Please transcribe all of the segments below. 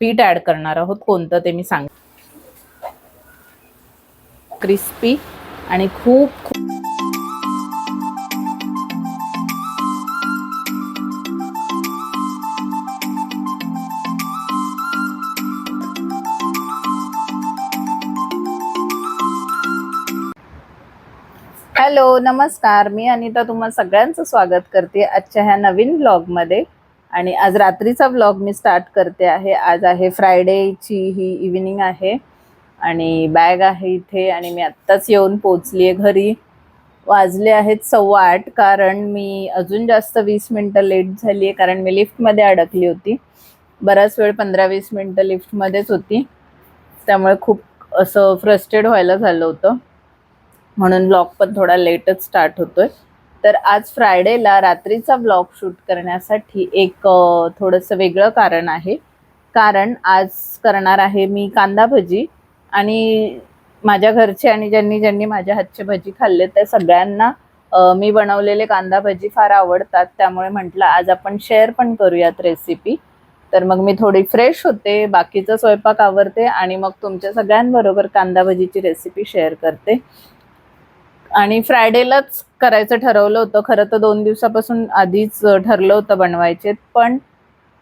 पीठ ऍड करणार आहोत. कोणतं ते मी सांग क्रिस्पी आणि खूप खूप हॅलो नमस्कार. मी अनिता तुम्हाला सगळ्यांचं स्वागत करते आजच्या ह्या नवीन ब्लॉगमध्ये आणि आज रात्रीचा ब्लॉग मी स्टार्ट करते आहे. आज आहे फ्रायडेची ही इव्हिनिंग आहे. आणि बॅग आहे इथे आणि मी आत्ताच येऊन पोचली आहे घरी. वाजले आहेत सव्वा आठ कारण मी अजून जास्त वीस मिनटं लेट झाली आहे कारण मी लिफ्टमध्ये अडकली होती. बराच वेळ पंधरा वीस मिनटं लिफ्टमध्येच होती. त्यामुळे खूप असं फ्रस्टेड व्हायला झालं होतं. म्हणून ब्लॉग पण थोडा लेटच स्टार्ट होतो आहे तर आज फ्रायडेला रात्रीचा ब्लॉग शूट करण्यासाठी एक थोडंसं वेगळं कारण आहे. कारण आज करणार आहे मी कांदा भजी आणि माझ्या घरचे आणि ज्यांनी ज्यांनी माझ्या हातचे भजी खाल्ले त्या सगळ्यांना मी बनवलेले कांदा भजी फार आवडतात. त्यामुळे म्हटलं आज आपण शेअर पण करूयात रेसिपी तर मग मी थोडी फ्रेश होते बाकीचा स्वयंपाक आवरते आणि मग तुमच्या सगळ्यांबरोबर कांदा भजीची रेसिपी शेअर करते. आणि फ्रायडेलाच करायचं ठरवलं होतं. खरं तर दोन दिवसापासून आधीच ठरलं होतं बनवायचे. पण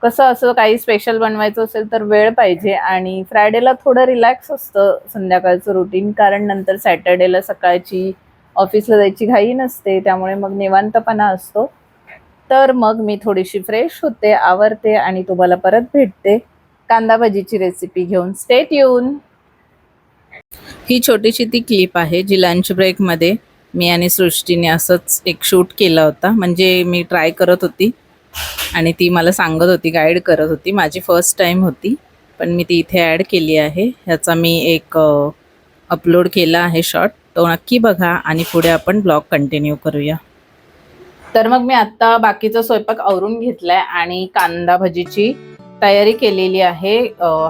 कसं असं काही स्पेशल बनवायचं असेल तर वेळ पाहिजे आणि फ्रायडेला थोडं रिलॅक्स असतं संध्याकाळचं रुटीन कारण नंतर सॅटर्डेला सकाळची ऑफिसला जायची घाई नसते त्यामुळे मग निवांतपणा असतो. तर मग मी थोडीशी फ्रेश होते आवरते आणि तुम्हाला परत भेटते. कांदा भजीची रेसिपी घेऊन. स्टेट येऊन ही छोटीशी ती क्लिप आहे जी लंच ब्रेकमध्ये मी आणि सृष्टीने असंच एक शूट केला होता. म्हणजे मी ट्राय करत होती आणि ती मला सांगत होती गाईड करत होती. माझी फर्स्ट टाईम होती पण मी ती इथे ॲड केली आहे. ह्याचा मी एक अपलोड केला आहे शॉर्ट तो नक्की बघा आणि पुढे आपण ब्लॉग कंटिन्यू करूया. तर मग मी आत्ता बाकीचा स्वयंपाक आवरून घेतलाय आणि कांदा भजीची तयारी केलेली आहे.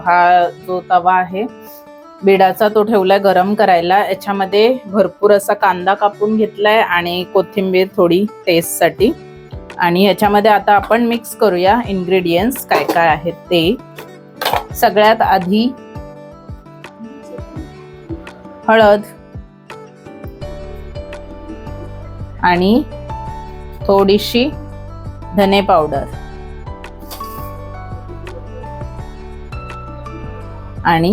हा जो तवा आहे बिडाचा तो ठेवलाय गरम करायला. याच्यामध्ये भरपूर असा कांदा कापून घेतलाय आणि कोथिंबीर थोडी टेस्टसाठी आणि याच्यामध्ये आता आपण मिक्स करूया इन्ग्रेडियंट्स काय काय आहेत ते. सगळ्यात आधी हळद आणि थोडीशी धने पावडर आणि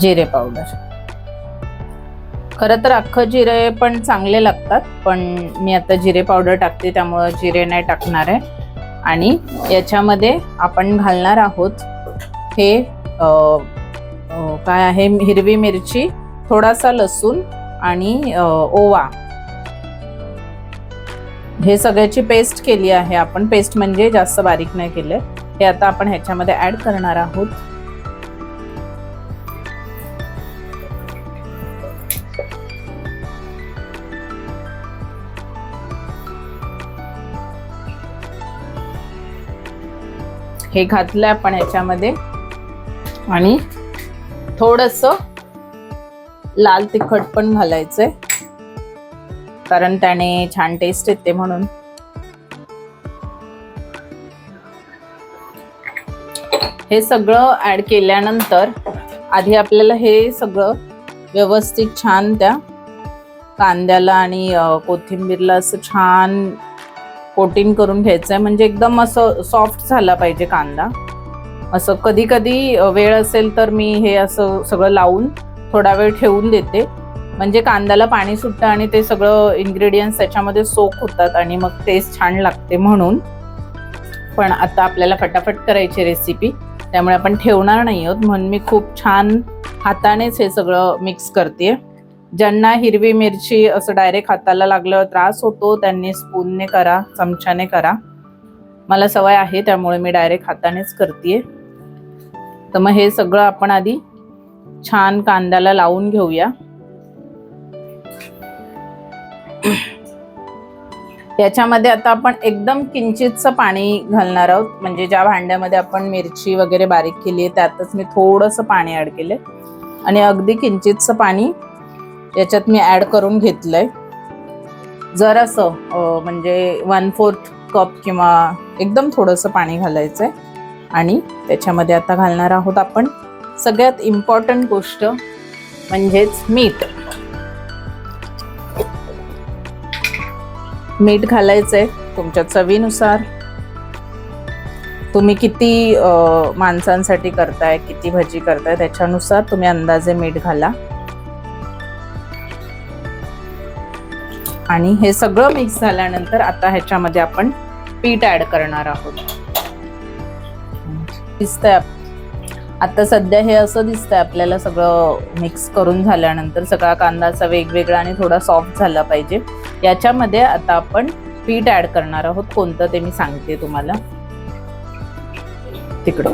जिरे पावडर खरं तर अख्खं जिरे पण चांगले लागतात पण मी आता जिरे पावडर टाकते त्यामुळं जिरे नाही टाकणार आहे. आणि याच्यामध्ये आपण घालणार आहोत हे काय आहे हिरवी मिरची थोडासा लसूण आणि ओवा. हे सगळ्याची पेस्ट केली आहे आपण. पेस्ट म्हणजे जास्त बारीक नाही केले. हे आता आपण ह्याच्यामध्ये ऍड करणार आहोत. हे घातलं आपण याच्यामध्ये. आणि थोडस लाल तिखट पण घालायचंय. कारण त्याने छान टेस्ट येते म्हणून. हे सगळं ऍड केल्यानंतर आधी आपल्याला हे सगळं व्यवस्थित छान त्या कांद्याला आणि कोथिंबीरला असं छान कोटिंग करून घ्यायचं आहे म्हणजे एकदम असं सॉफ्ट झाला पाहिजे कांदा. असं कधी कधी वेळ असेल तर मी हे असं सगळं लावून थोडा वेळ ठेवून देते. म्हणजे कांद्याला पाणी सुटतं आणि ते सगळं इन्ग्रेडियंट्स त्याच्यामध्ये सोक होतात आणि मग टेस्ट छान लागते म्हणून. पण आता आपल्याला फटाफट करायची रेसिपी त्यामुळे आपण ठेवणार नाही आहोत. म्हणून मी खूप छान हातानेच हे सगळं मिक्स करते ज्यांना हिरवी मिरची असं डायरेक्ट हाताला लागल्यावर त्रास होतो त्यांनी स्पूनने करा चमच्याने करा. मला सवय आहे त्यामुळे मी डायरेक्ट हातानेच करते तर मग हे सगळं आपण आधी छान कांद्याला लावून घेऊया. याच्यामध्ये आता आपण एकदम किंचितचं पाणी घालणार आहोत. म्हणजे ज्या भांड्यामध्ये आपण मिरची वगैरे बारीक केली आहे त्यातच मी थोडंसं पाणी ॲड केले आणि अगदी किंचितचं पाणी याच्यात मी ॲड करून घेतलंय. जरासं म्हणजे वन फोर्थ कप किंवा एकदम थोडंसं पाणी घालायचंय. आणि त्याच्यामध्ये आता घालणार आहोत आपण सगळ्यात इम्पॉर्टंट गोष्ट म्हणजेच मीठ. मीठ घालायचंय तुमच्या चवीनुसार. तुम्ही किती माणसांसाठी करताय किती भजी करताय त्याच्यानुसार तुम्ही अंदाजे मीठ घाला. आणि हे सगळं मिक्स झाल्यानंतर आता ह्याच्यामध्ये आपण पीठ ऍड करणार आहोत. दिसतंय आता सध्या हे असं दिसतंय आपल्याला सगळं मिक्स करून झाल्यानंतर सगळा कांदा असा वेगवेगळा आणि थोडा सॉफ्ट झाला पाहिजे. याच्यामध्ये आता आपण पीठ ऍड करणार आहोत. कोणतं ते मी सांगते तुम्हाला. तिकडं.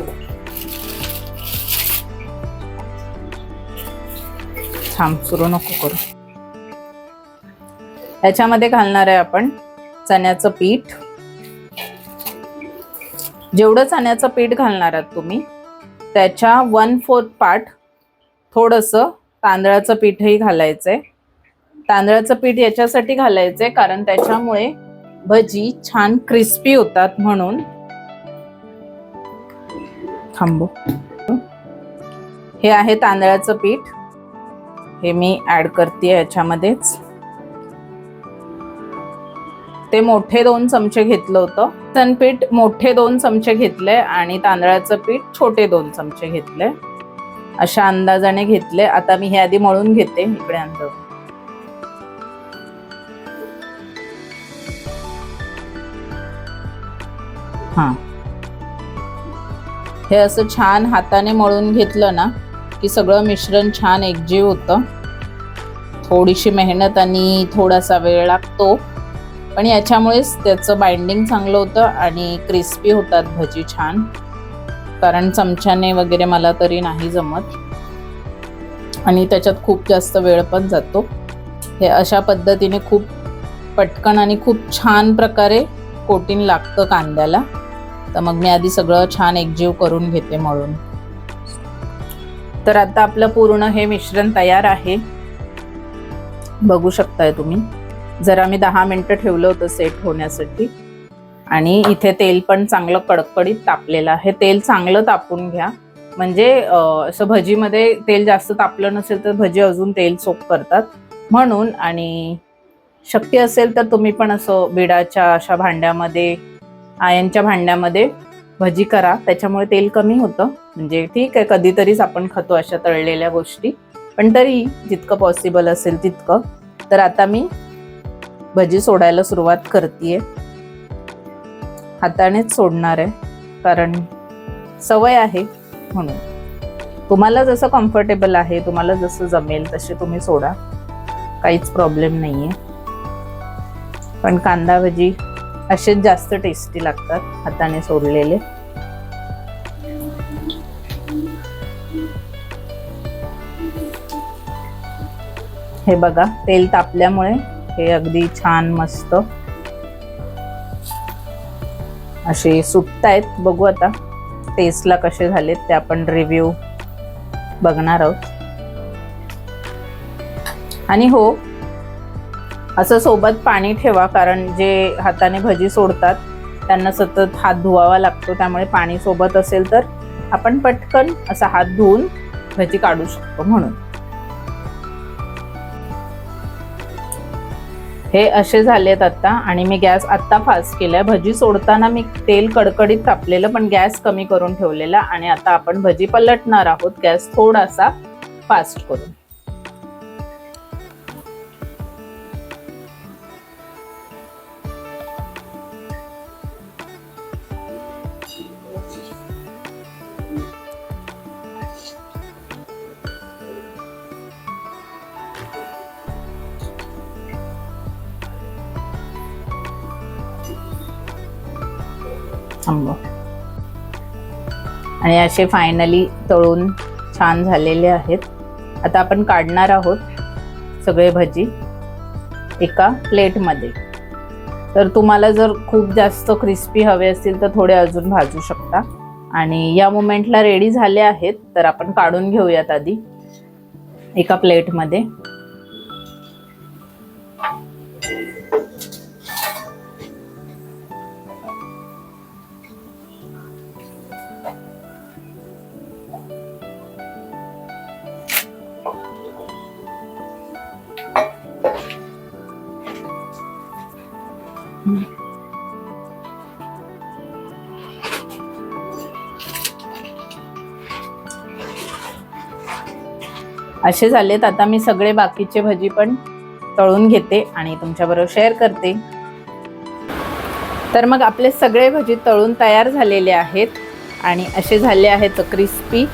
थांब सुरू नको करू. याच्यामध्ये घालणार आहे आपण चण्याचं पीठ. जेवढं चण्याचं पीठ घालणार आहात तुम्ही त्याच्या वन फोर्थ पार्ट थोडंसं तांदळाचं पीठही घालायचंय. तांदळाचं पीठ याच्यासाठी घालायचंय कारण त्याच्यामुळे भजी छान क्रिस्पी होतात म्हणून. थांबू. हे आहे तांदळाचं पीठ. हे मी ऍड करते याच्यामध्येच. ते मोठे दोन चमचे घेतलं होतं. तणपीठ मोठे दोन चमचे घेतले आणि तांदळाचं पीठ छोटे दोन चमचे घेतले. अशा अंदाजाने घेतले. आता मी हे आधी मळून घेते इकडे अंदाज. हा. हे असं छान हाताने मळून घेतलं ना की सगळं मिश्रण छान एकजीव होतं. थोडीशी मेहनत आणि थोडासा वेळ लागतो. पण याच्यामुळेच त्याचं बाइंडिंग चांगलं होतं आणि क्रिस्पी होतात भजी छान. कारण चमच्याने वगैरे मला तरी नाही जमत. आणि त्याच्यात खूप जास्त वेळ पण जातो. हे अशा पद्धतीने खूप पटकन आणि खूप छान प्रकारे कोटीन लागतं कांद्याला. तर मग मी आधी सगळं छान एकजीव करून घेते मळून. तर आता आपलं पूर्ण हे मिश्रण तयार आहे. बघू शकताय तुम्ही. जरा मी दहा मिनटं ठेवलं होतं सेट होण्यासाठी. आणि इथे तेल पण चांगलं कडकडीत तापलेलं आहे. तेल चांगलं तापून घ्या. म्हणजे असं भजीमध्ये तेल जास्त तापलं नसेल तर भजी अजून तेल सोप करतात. म्हणून आणि शक्य असेल तर तुम्ही पण असं बिडाच्या अशा भांड्यामध्ये आयनच्या भांड्यामध्ये भजी करा. त्याच्यामुळे तेल कमी होतं. म्हणजे ठीक आहे कधीतरीच आपण खातो अशा तळलेल्या गोष्टी. पण तरी जितकं पॉसिबल असेल तितकं. तर आता मी भजी सोडायला सुरुवात करते हातानेच सोडणार आहे कारण सवय आहे म्हणून. तुम्हाला जसं कम्फर्टेबल आहे तुम्हाला जसं जमेल तसे तुम्ही सोडा. काहीच प्रॉब्लेम नाही आहे पण कांदा भजी असेच जास्त टेस्टी लागतात हाताने सोडलेले. हे बघा तेल तापल्यामुळे हे अगदी छान मस्त. असे सुटतायत बघू आता टेस्टला कसे झालेत ते आपण रिव्ह्यू बघणार आहोत. आणि हो असं सोबत पाणी ठेवा कारण जे हाताने भजी सोडतात त्यांना सतत हात धुवावा लागतो त्यामुळे पाणी सोबत असेल तर आपण पटकन असा हात धुवून भजी काढू शकतो म्हणून. हे असे झालेत आता आणि मी गॅस आत्ता फास्ट केलाय. भजी सोडताना मी तेल कडकडीत तापलेलं पण गॅस कमी करून ठेवलेला आणि आता आपण भजी पलटणार आहोत. गॅस थोडासा फास्ट करून. थांबव. आणि असे फायनली तळून छान झालेले आहेत. आता आपण काढणार आहोत सगळे भजी एका प्लेटमध्ये. तर तुम्हाला जर खूप जास्त क्रिस्पी हवे असतील तर थोडे अजून भाजू शकता. आणि या मोमेंटला रेडी झाले आहेत तर आपण काढून घेऊयात आधी एका प्लेटमध्ये. असे झालेत. आता मी सगळे बाकीचे भजी पण तळून घेते आणि तुमच्याबरोबर शेअर करते. तर मग आपले सगळे भजी तळून तयार झालेले आहेत आणि असे झाले आहेत क्रिस्पी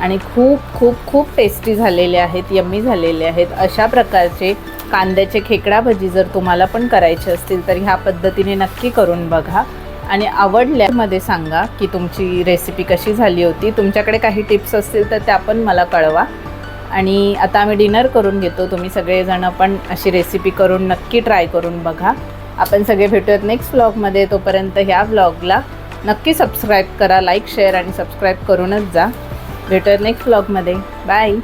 आणि खूप खूप खूप टेस्टी झालेले आहेत यम्मी झालेले आहेत. अशा प्रकारचे कांद्याचे खेकडा भजी जर तुम्हाला पण करायचे असतील तर ह्या पद्धतीने नक्की करून बघा. आणि आवडल्यामध्ये सांगा की तुमची रेसिपी कशी झाली होती. तुमच्याकडे काही टिप्स असतील तर त्या पण मला कळवा. आणि आता आम्ही डिनर करून घेतो. तुम्ही सगळेजण पण अशी रेसिपी करून नक्की ट्राय करून बघा. आपण सगळे भेटूयात नेक्स्ट व्लॉगमध्ये तोपर्यंत ह्या व्लॉगला नक्की सबस्क्राईब करा लाईक शेअर आणि सबस्क्राईब करूनच जा. भेटूयात नेक्स्ट व्लॉगमध्ये बाय